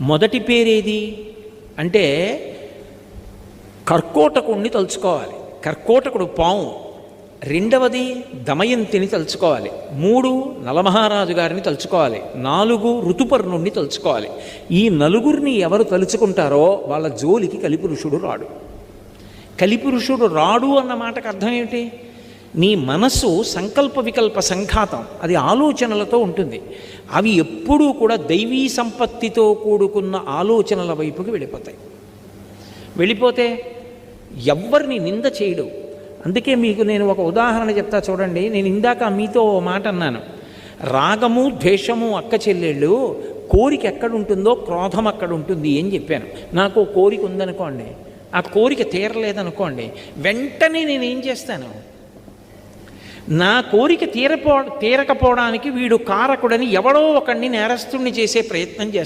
మొదటి పేరేది? అంటే కర్కోటకుణ్ణి తలుచుకోవాలి. కర్కోటకుడు పాము. రెండవది దమయంతిని తలుచుకోవాలి. మూడు నలమహారాజు గారిని తలుచుకోవాలి. నాలుగు ఋతుపర్ణుణ్ణి తలుచుకోవాలి. ఈ నలుగురిని ఎవరు తలుచుకుంటారో వాళ్ళ జోలికి కలిపురుషుడు రాడు. కలిపురుషుడు రాడు అన్న మాటకు అర్థం ఏమిటి? నీ మనస్సు సంకల్ప వికల్ప సంఘాతం. అది ఆలోచనలతో ఉంటుంది. అవి ఎప్పుడూ కూడా దైవీ సంపత్తితో కూడుకున్న ఆలోచనల వైపుకి వెళ్ళిపోతాయి. వెళ్ళిపోతే ఎవ్వరిని నింద చేయడు. అందుకే మీకు నేను ఒక ఉదాహరణ చెప్తా చూడండి. నేను ఇందాక మీతో ఓ మాట అన్నాను. రాగము ద్వేషము అక్క చెల్లెళ్ళు కోరిక ఎక్కడ ఉంటుందో క్రోధం అక్కడ ఉంటుంది అని చెప్పాను. నాకు ఓ కోరిక ఉందనుకోండి. ఆ కోరిక తీరలేదనుకోండి. వెంటనే నేను ఏం చేస్తాను? నా కోరిక తీరపో తీరకపోవడానికి వీడు కారకుడని ఎవడో ఒకడిని నేరస్తుణ్ణి చేసే ప్రయత్నం చేస్తాను